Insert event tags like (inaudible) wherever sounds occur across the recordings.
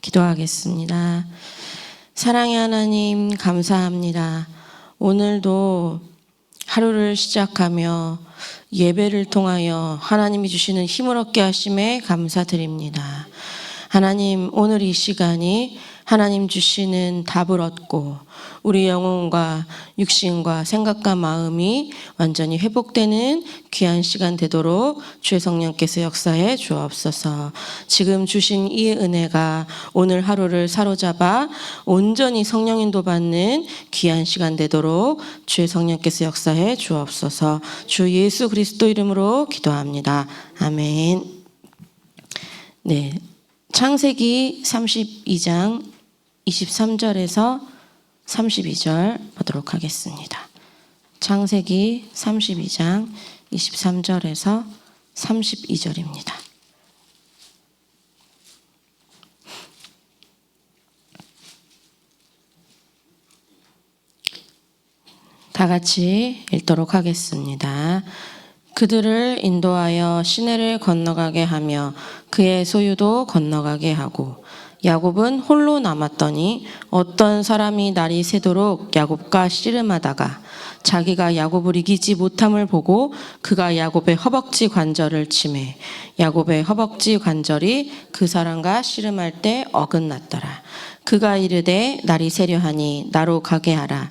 기도하겠습니다. 사랑의 하나님, 감사합니다. 오늘도 하루를 시작하며 예배를 통하여 하나님이 주시는 힘을 얻게 하심에 감사드립니다. 하나님, 오늘 이 시간이 하나님 주시는 답을 얻고 우리 영혼과 육신과 생각과 마음이 완전히 회복되는 귀한 시간 되도록 주의 성령께서 역사해 주옵소서. 지금 주신 이 은혜가 오늘 하루를 사로잡아 온전히 성령 인도 받는 귀한 시간 되도록 주의 성령께서 역사해 주옵소서. 주 예수 그리스도 이름으로 기도합니다. 아멘. 네. 창세기 32장 23절에서 32절 보도록 하겠습니다. 창세기 32장 23절에서 32절입니다. 다 같이 읽도록 하겠습니다. 그들을 인도하여 시내를 건너가게 하며 그의 소유도 건너가게 하고 야곱은 홀로 남았더니 어떤 사람이 날이 새도록 야곱과 씨름하다가 자기가 야곱을 이기지 못함을 보고 그가 야곱의 허벅지 관절을 치매 야곱의 허벅지 관절이 그 사람과 씨름할 때 어긋났더라. 그가 이르되 날이 새려하니 나로 가게 하라.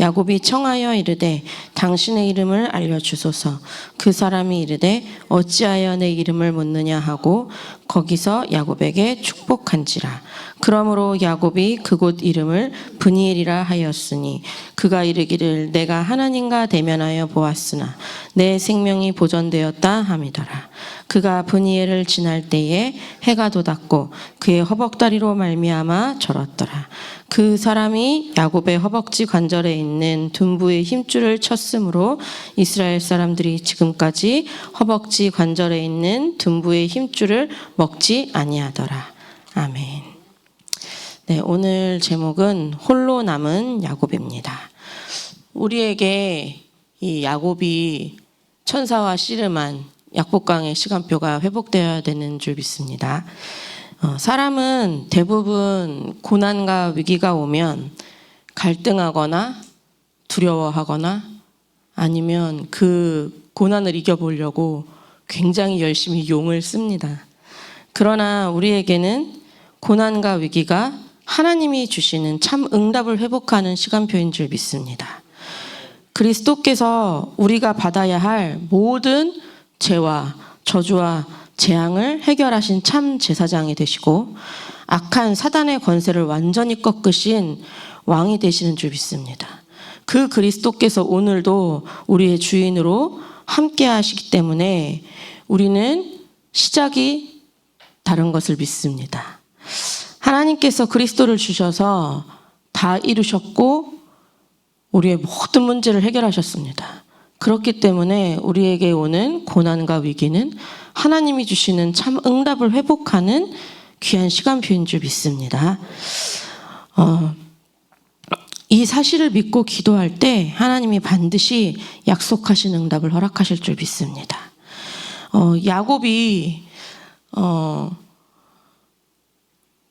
야곱이 청하여 이르되 당신의 이름을 알려 주소서. 그 사람이 이르되 어찌하여 내 이름을 묻느냐 하고 거기서 야곱에게 축복한지라. 그러므로 야곱이 그곳 이름을 브니엘이라 하였으니 그가 이르기를 내가 하나님과 대면하여 보았으나 내 생명이 보존되었다 함이더라. 그가 브니엘을 지날 때에 해가 돋았고 그의 허벅다리로 말미암아 절었더라. 그 사람이 야곱의 허벅지 관절에 있는 둔부의 힘줄을 쳤으므로 이스라엘 사람들이 지금까지 허벅지 관절에 있는 둔부의 힘줄을 먹지 아니하더라. 아멘. 네, 오늘 제목은 홀로 남은 야곱입니다. 우리에게 이 야곱이 천사와 씨름한 약복강의 시간표가 회복되어야 되는 줄 믿습니다. 어, 사람은 대부분 고난과 위기가 오면 갈등하거나 두려워하거나 아니면 그 고난을 이겨보려고 굉장히 열심히 용을 씁니다. 그러나 우리에게는 고난과 위기가 하나님이 주시는 참 응답을 회복하는 시간표인 줄 믿습니다. 그리스도께서 우리가 받아야 할 모든 죄와 저주와 재앙을 해결하신 참 제사장이 되시고 악한 사단의 권세를 완전히 꺾으신 왕이 되시는 줄 믿습니다. 그 그리스도께서 오늘도 우리의 주인으로 함께 하시기 때문에 우리는 시작이 다른 것을 믿습니다. 하나님께서 그리스도를 주셔서 다 이루셨고 우리의 모든 문제를 해결하셨습니다. 그렇기 때문에 우리에게 오는 고난과 위기는 하나님이 주시는 참 응답을 회복하는 귀한 시간표인 줄 믿습니다. 어, 이 사실을 믿고 기도할 때 하나님이 반드시 약속하신 응답을 허락하실 줄 믿습니다. 어, 야곱이 어,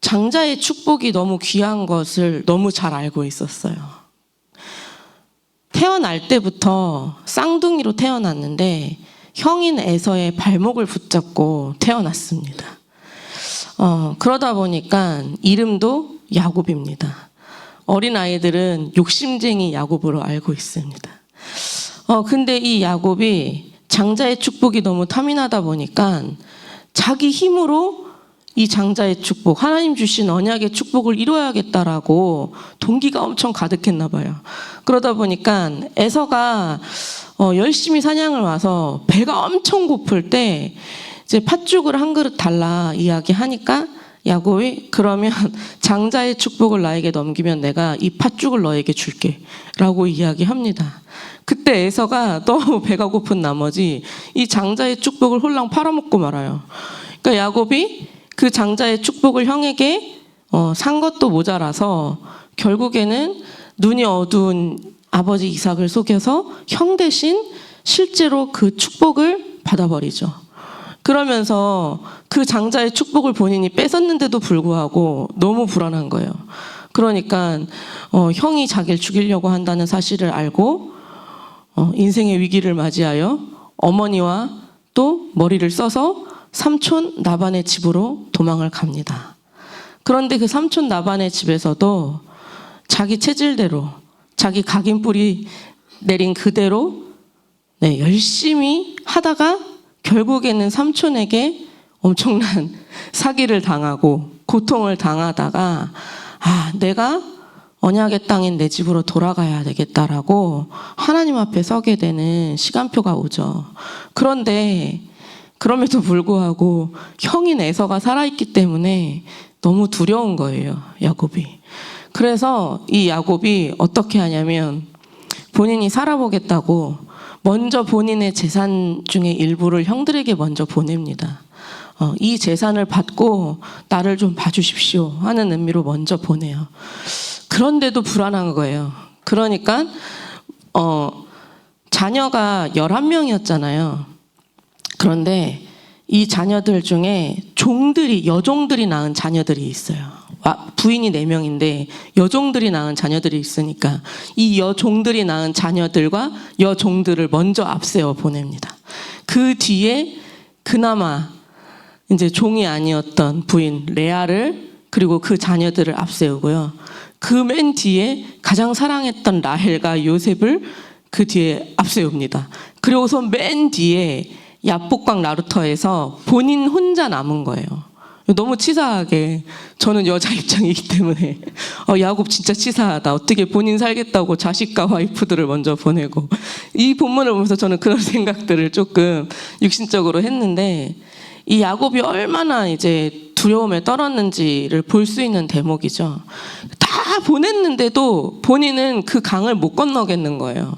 장자의 축복이 너무 귀한 것을 너무 잘 알고 있었어요. 태어날 때부터 쌍둥이로 태어났는데 형인 에서의 발목을 붙잡고 태어났습니다. 어, 그러다 보니까 이름도 야곱입니다. 어린 아이들은 욕심쟁이 야곱으로 알고 있습니다. 어, 근데 이 야곱이 장자의 축복이 너무 탐이 나다 보니까 자기 힘으로 이 장자의 축복, 하나님 주신 언약의 축복을 이루어야겠다라고 동기가 엄청 가득했나 봐요. 그러다 보니까 에서가 어, 열심히 사냥을 와서 배가 엄청 고플 때 이제 팥죽을 한 그릇 달라 이야기하니까 야곱이 그러면 (laughs) 장자의 축복을 나에게 넘기면 내가 이 팥죽을 너에게 줄게 라고 이야기합니다. 그때 에서가 (laughs) 너무 배가 고픈 나머지 이 장자의 축복을 홀랑 팔아먹고 말아요. 그러니까 야곱이 그 장자의 축복을 형에게 어, 산 것도 모자라서 결국에는 눈이 어두운 아버지 이삭을 속여서 형 대신 실제로 그 축복을 받아버리죠. 그러면서 그 장자의 축복을 본인이 뺏었는데도 불구하고 너무 불안한 거예요. 그러니까 어, 형이 자기를 죽이려고 한다는 사실을 알고 어, 인생의 위기를 맞이하여 어머니와 또 머리를 써서 삼촌 나반의 집으로 도망을 갑니다. 그런데 그 삼촌 나반의 집에서도 자기 체질대로 자기 각인 뿌리 내린 그대로 네, 열심히 하다가 결국에는 삼촌에게 엄청난 (laughs) 사기를 당하고 고통을 당하다가 아, 내가 언약의 땅인 내 집으로 돌아가야 되겠다라고 하나님 앞에 서게 되는 시간표가 오죠. 그런데 그럼에도 불구하고 형인 에서가 살아있기 때문에 너무 두려운 거예요, 야곱이. 그래서 이 야곱이 어떻게 하냐면 본인이 살아보겠다고 먼저 본인의 재산 중에 일부를 형들에게 먼저 보냅니다. 어, 이 재산을 받고 나를 좀 봐주십시오 하는 의미로 먼저 보내요. 그런데도 불안한 거예요. 그러니까 어, 자녀가 11명이었잖아요. 그런데 이 자녀들 중에 종들이 여종들이 낳은 자녀들이 있어요. 와, 부인이 네 명인데 여종들이 낳은 자녀들이 있으니까 이 여종들이 낳은 자녀들과 여종들을 먼저 앞세워 보냅니다. 그 뒤에 그나마 이제 종이 아니었던 부인 레아를 그리고 그 자녀들을 앞세우고요. 그 맨 뒤에 가장 사랑했던 라헬과 요셉을 그 뒤에 앞세웁니다. 그리고서 맨 뒤에 야복강 나루터에서 본인 혼자 남은 거예요. 너무 치사하게 저는 여자 (laughs) 입장이기 때문에 어, 야곱 진짜 치사하다. 어떻게 본인 살겠다고 자식과 와이프들을 먼저 보내고 이 본문을 보면서 저는 그런 (laughs) 생각들을 조금 육신적으로 했는데 이 야곱이 얼마나 이제 두려움에 떨었는지를 볼 수 있는 대목이죠. 다 보냈는데도 본인은 그 강을 못 건너겠는 거예요.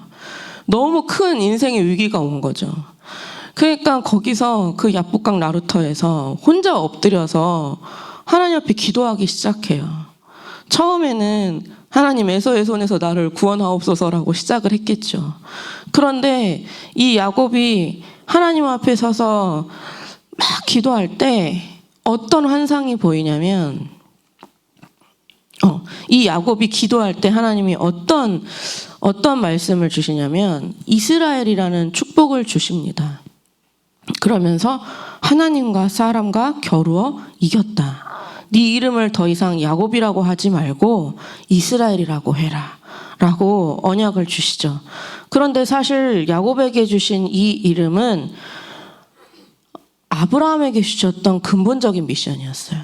너무 큰 인생의 위기가 온 거죠. 그러니까 거기서 그 야복강 나루터에서 혼자 엎드려서 하나님 앞에 기도하기 시작해요. 처음에는 하나님 에서의 손에서 나를 구원하옵소서라고 시작을 했겠죠. 그런데 이 야곱이 하나님 앞에 서서 막 기도할 때 어떤 환상이 보이냐면 어, 이 야곱이 기도할 때 하나님이 어떤 어떤 말씀을 주시냐면 이스라엘이라는 축복을 주십니다. 그러면서 하나님과 사람과 겨루어 이겼다. 네 이름을 더 이상 야곱이라고 하지 말고 이스라엘이라고 해라. 라고 언약을 주시죠. 그런데 사실 야곱에게 주신 이 이름은 아브라함에게 주셨던 근본적인 미션이었어요.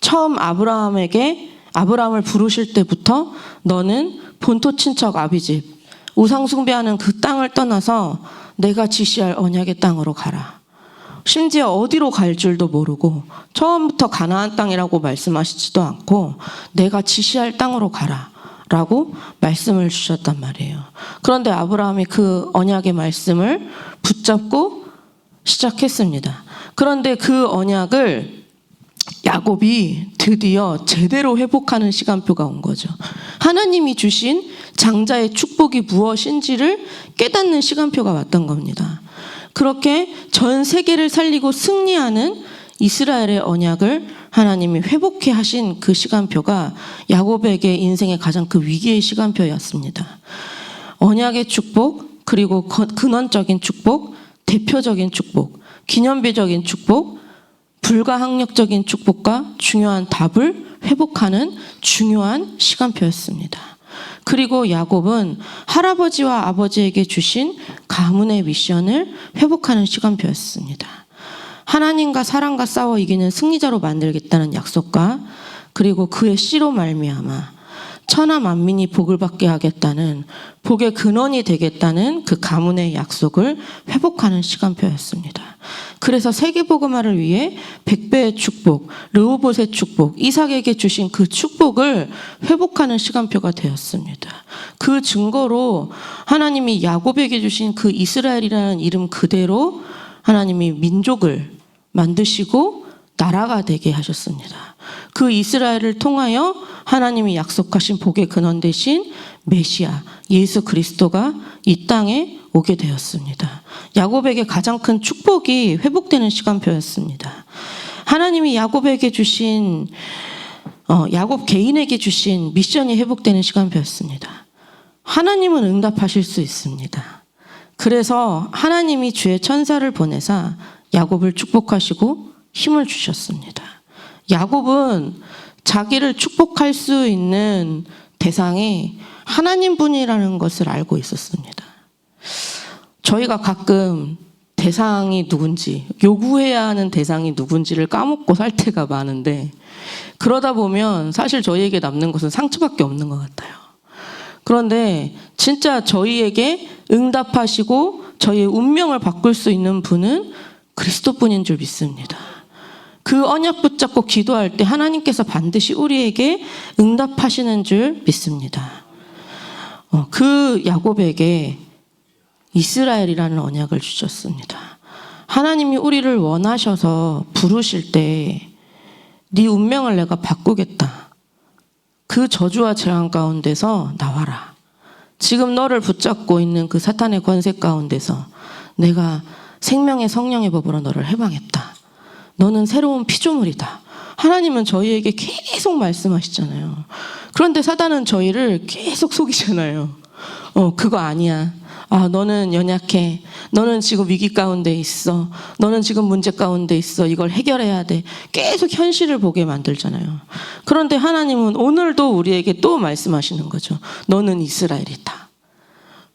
처음 아브라함에게 아브라함을 부르실 때부터 너는 본토 친척 아비집 우상 숭배하는 그 땅을 떠나서 내가 지시할 언약의 땅으로 가라. 심지어 어디로 갈 줄도 모르고 처음부터 가나안 땅이라고 말씀하시지도 않고 내가 지시할 땅으로 가라. 라고 말씀을 주셨단 말이에요. 그런데 아브라함이 그 언약의 말씀을 붙잡고 시작했습니다. 그런데 그 언약을 야곱이 드디어 제대로 회복하는 시간표가 온 거죠. 하나님이 주신 장자의 축복이 무엇인지를 깨닫는 시간표가 왔던 겁니다. 그렇게 전 세계를 살리고 승리하는 이스라엘의 언약을 하나님이 회복해 하신 그 시간표가 야곱에게 인생의 가장 그 위기의 시간표였습니다. 언약의 축복, 그리고 근원적인 축복, 대표적인 축복, 기념비적인 축복, 불가항력적인 축복과 중요한 답을 회복하는 중요한 시간표였습니다. 그리고 야곱은 할아버지와 아버지에게 주신 가문의 미션을 회복하는 시간표였습니다. 하나님과 사랑과 싸워 이기는 승리자로 만들겠다는 약속과 그리고 그의 씨로 말미암아 천하 만민이 복을 받게 하겠다는 복의 근원이 되겠다는 그 가문의 약속을 회복하는 시간표였습니다. 그래서 세계복음화를 위해 백배의 축복, 르호봇의 축복, 이삭에게 주신 그 축복을 회복하는 시간표가 되었습니다. 그 증거로 하나님이 야곱에게 주신 그 이스라엘이라는 이름 그대로 하나님이 민족을 만드시고 나라가 되게 하셨습니다. 그 이스라엘을 통하여 하나님이 약속하신 복의 근원 대신 메시아 예수 그리스도가 이 땅에 오게 되었습니다. 야곱에게 가장 큰 축복이 회복되는 시간표였습니다. 하나님이 야곱에게 주신 어, 야곱 개인에게 주신 미션이 회복되는 시간표였습니다. 하나님은 응답하실 수 있습니다. 그래서 하나님이 주의 천사를 보내사 야곱을 축복하시고 힘을 주셨습니다. 야곱은 자기를 축복할 수 있는 대상이 하나님 분이라는 것을 알고 있었습니다. 저희가 가끔 대상이 누군지, 요구해야 하는 대상이 누군지를 까먹고 살 때가 많은데, 그러다 보면 사실 저희에게 남는 것은 상처밖에 없는 것 같아요. 그런데 진짜 저희에게 응답하시고 저희의 운명을 바꿀 수 있는 분은 그리스도뿐인 줄 믿습니다. 그 언약 붙잡고 기도할 때 하나님께서 반드시 우리에게 응답하시는 줄 믿습니다. 어, 그 야곱에게 이스라엘이라는 언약을 주셨습니다. 하나님이 우리를 원하셔서 부르실 때 네 운명을 내가 바꾸겠다. 그 저주와 재앙 가운데서 나와라. 지금 너를 붙잡고 있는 그 사탄의 권세 가운데서 내가 생명의 성령의 법으로 너를 해방했다. 너는 새로운 피조물이다. 하나님은 저희에게 계속 말씀하시잖아요. 그런데 사단은 저희를 계속 속이잖아요. 어, 그거 아니야. 아, 너는 연약해. 너는 지금 위기 가운데 있어. 너는 지금 문제 가운데 있어. 이걸 해결해야 돼. 계속 현실을 보게 만들잖아요. 그런데 하나님은 오늘도 우리에게 또 말씀하시는 거죠. 너는 이스라엘이다.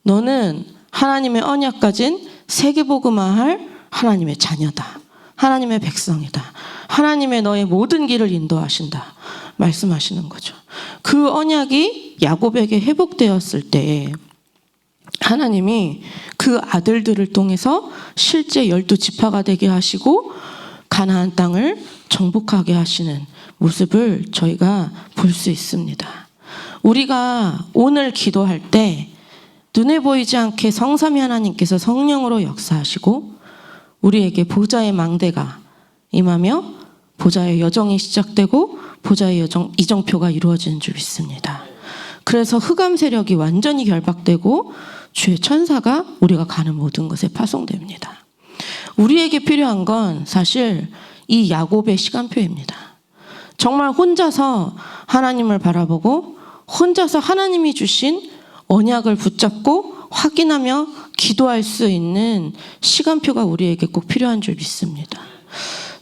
너는 하나님의 언약 가진 세계복음화할 하나님의 자녀다. 하나님의 백성이다. 하나님의 너의 모든 길을 인도하신다. 말씀하시는 거죠. 그 언약이 야곱에게 회복되었을 때 하나님이 그 아들들을 통해서 실제 열두 지파가 되게 하시고 가나안 땅을 정복하게 하시는 모습을 저희가 볼 수 있습니다. 우리가 오늘 기도할 때 눈에 보이지 않게 성삼위 하나님께서 성령으로 역사하시고 우리에게 보좌의 망대가 임하며 보좌의 여정이 시작되고 보좌의 여정 이정표가 이루어지는 줄 믿습니다. 그래서 흑암 세력이 완전히 결박되고 주의 천사가 우리가 가는 모든 것에 파송됩니다. 우리에게 필요한 건 사실 이 야곱의 시간표입니다. 정말 혼자서 하나님을 바라보고 혼자서 하나님이 주신 언약을 붙잡고 확인하며 기도할 수 있는 시간표가 우리에게 꼭 필요한 줄 믿습니다.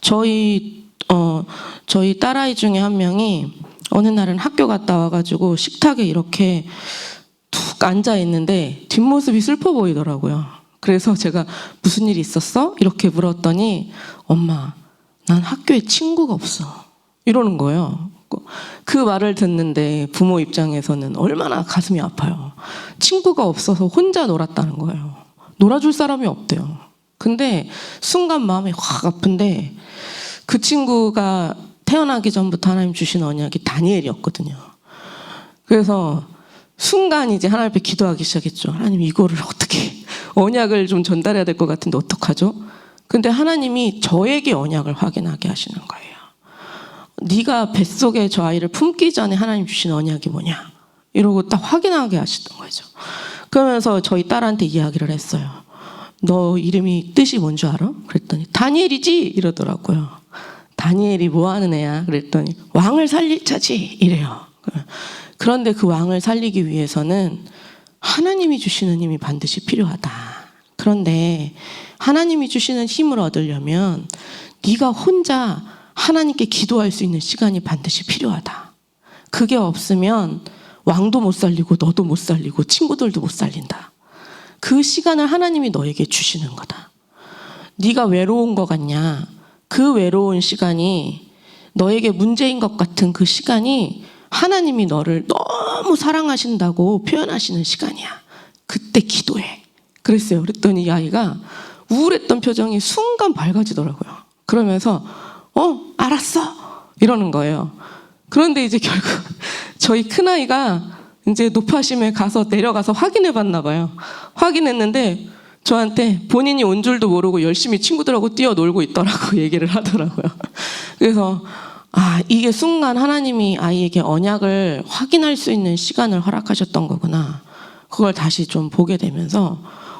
저희 어 저희 딸아이 중에 한 명이 어느 날은 학교 갔다 와가지고 식탁에 이렇게 툭 앉아 있는데 뒷모습이 슬퍼 보이더라고요. 그래서 제가 무슨 일 있었어? 이렇게 물었더니 엄마 난 학교에 친구가 없어 이러는 거예요. 그 말을 듣는데 부모 입장에서는 얼마나 가슴이 아파요. 친구가 없어서 혼자 놀았다는 거예요. 놀아줄 사람이 없대요. 근데 순간 마음이 확 아픈데 그 친구가 태어나기 전부터 하나님 주신 언약이 다니엘이었거든요. 그래서 순간 이제 하나님 앞에 기도하기 시작했죠. 하나님 이거를 어떻게 언약을 좀 전달해야 될 것 같은데 어떡하죠? 근데 하나님이 저에게 언약을 확인하게 하시는 거예요. 네가 뱃속에 저 아이를 품기 전에 하나님 주신 언약이 뭐냐? 이러고 딱 확인하게 하시던 거죠. 그러면서 저희 딸한테 이야기를 했어요. 너 이름이 뜻이 뭔 줄 알아? 그랬더니 다니엘이지 이러더라고요. 다니엘이 뭐 하는 애야? 그랬더니 왕을 살릴 자지 이래요. 그런데 그 왕을 살리기 위해서는 하나님이 주시는 힘이 반드시 필요하다. 그런데 하나님이 주시는 힘을 얻으려면 네가 혼자 하나님께 기도할 수 있는 시간이 반드시 필요하다. 그게 없으면 왕도 못 살리고 너도 못 살리고 친구들도 못 살린다. 그 시간을 하나님이 너에게 주시는 거다. 네가 외로운 것 같냐? 그 외로운 시간이 너에게 문제인 것 같은 그 시간이 하나님이 너를 너무 사랑하신다고 표현하시는 시간이야. 그때 기도해. 그랬어요. 그랬더니 이 아이가 우울했던 표정이 순간 밝아지더라고요. 그러면서 어 알았어 이러는 거예요. 그런데 이제 결국 (laughs) 저희 큰 아이가 이제 높아심에 가서 내려가서 확인해 봤나 봐요. 확인했는데 저한테 본인이 온 줄도 모르고 열심히 친구들하고 뛰어놀고 있더라고 (laughs) 얘기를 하더라고요. 그래서 아 이게 순간 하나님이 아이에게 언약을 확인할 수 있는 시간을 허락하셨던 거구나. 그걸 다시 좀 보게 되면서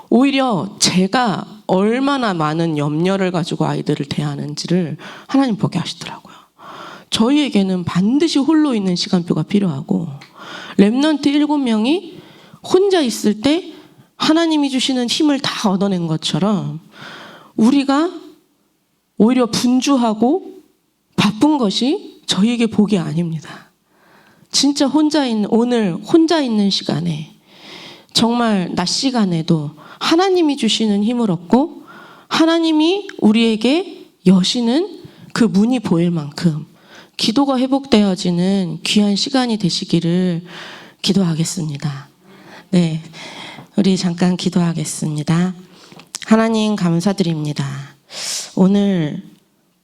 오히려 제가 얼마나 많은 염려를 가지고 아이들을 대하는지를 하나님 보게 하시더라고요. 저희에게는 반드시 홀로 있는 시간표가 필요하고 렘넌트 일곱 명이 혼자 있을 때 하나님이 주시는 힘을 다 얻어낸 것처럼 우리가 오히려 분주하고 바쁜 것이 저희에게 복이 아닙니다. 진짜 혼자 있는 오늘 혼자 있는 시간에 정말 낮 시간에도 하나님이 주시는 힘을 얻고 하나님이 우리에게 여시는 그 문이 보일 만큼 기도가 회복되어지는 귀한 시간이 되시기를 기도하겠습니다. 네. 우리 잠깐 기도하겠습니다. 하나님 감사드립니다. 오늘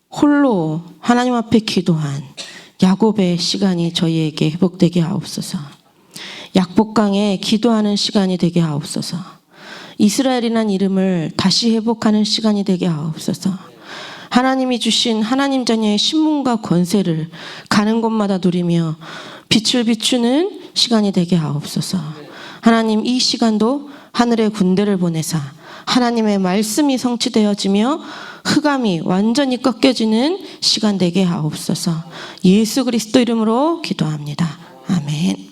홀로 하나님 앞에 기도한 야곱의 시간이 저희에게 회복되게 하옵소서. 약복강에 기도하는 시간이 되게 하옵소서. 이스라엘이란 이름을 다시 회복하는 시간이 되게 하옵소서. 하나님이 주신 하나님 자녀의 신문과 권세를 가는 곳마다 누리며 빛을 비추는 시간이 되게 하옵소서. 하나님 이 시간도 하늘의 군대를 보내사 하나님의 말씀이 성취되어지며 흑암이 완전히 꺾여지는 시간 되게 하옵소서. 예수 그리스도 이름으로 기도합니다. 아멘.